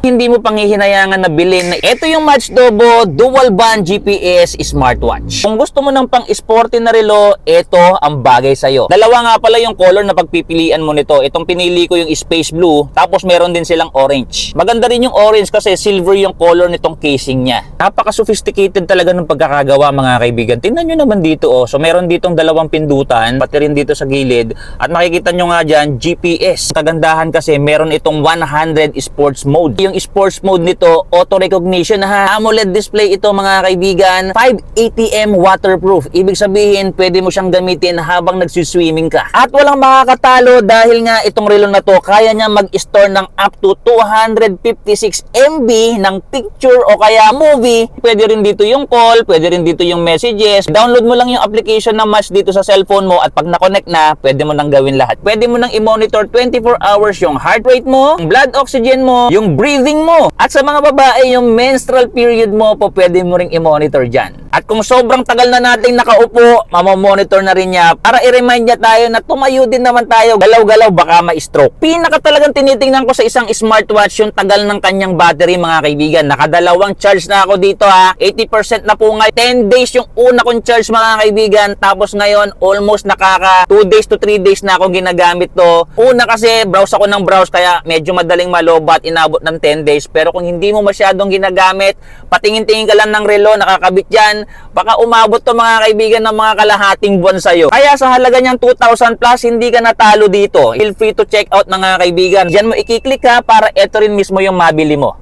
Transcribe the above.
hindi mo panghihinayangan na bilhin na ito yung Match Dobo Dual Band GPS Smartwatch. Kung gusto mo ng pang-sporty na relo, ito ang bagay sa'yo. Dalawa nga pala yung color na pagpipilian mo nito. Itong pinili ko yung Space Blue, tapos meron din silang orange. Maganda rin yung orange kasi silver yung color nitong casing niya. Napaka-sophisticated talaga ng pagkakagawa mga kaibigan. Tingnan nyo naman dito oh. So meron ditong dalawang pindutan, pati rin dito sa gilid. At makikita nyo nga dyan, GPS. Kagandahan kasi meron itong 100 sports mode. Yung sports mode nito, auto recognition ha. AMOLED display ito mga kaibigan. 580M waterproof. Ibig sabihin, pwede mo siyang gamitin habang nagsiswimming ka. At walang makakatalo dahil nga itong relo na to, kaya niya mag-store ng up to 256 MB ng picture o kaya movie. Pwede rin dito yung call, pwede rin dito yung messages. Download mo lang yung application na Match dito sa cellphone mo at pag na-connect na, pwede mo nang gawin lahat. Pwede mo nang i-monitor 24 hours yung heart rate mo, yung blood oxygen mo, yung breathing mo. At sa mga babae, yung menstrual period mo po, pwede mo ring i-monitor dyan. At kung sobrang tagal na nating nakaupo, mamamonitor na rin niya para i-remind niya tayo na tumayo din naman tayo. Galaw-galaw, baka ma-stroke. Pinaka talagang tinitingnan ko sa isang smartwatch yung tagal ng kanyang battery mga kaibigan. Nakadalawang charge na ako dito ha. 80% na po nga. 10 days yung una kong charge mga kaibigan. Tapos ngayon, almost nakaka 2 days to 3 days na ako ginagamit to. Una kasi, browse ako ng browse kaya medyo madaling malobat. Inabot ng 10 days. Pero kung hindi mo masyadong ginagamit, patingin-tingin ka lang ng relo, nakakabit yan, baka umabot to mga kaibigan ng mga kalahating buwan sa'yo. Kaya sa halaga niyang 2,000 plus, hindi ka natalo dito. Feel free to check out mga kaibigan. Diyan mo i-click ha para ito rin mismo yung mabili mo.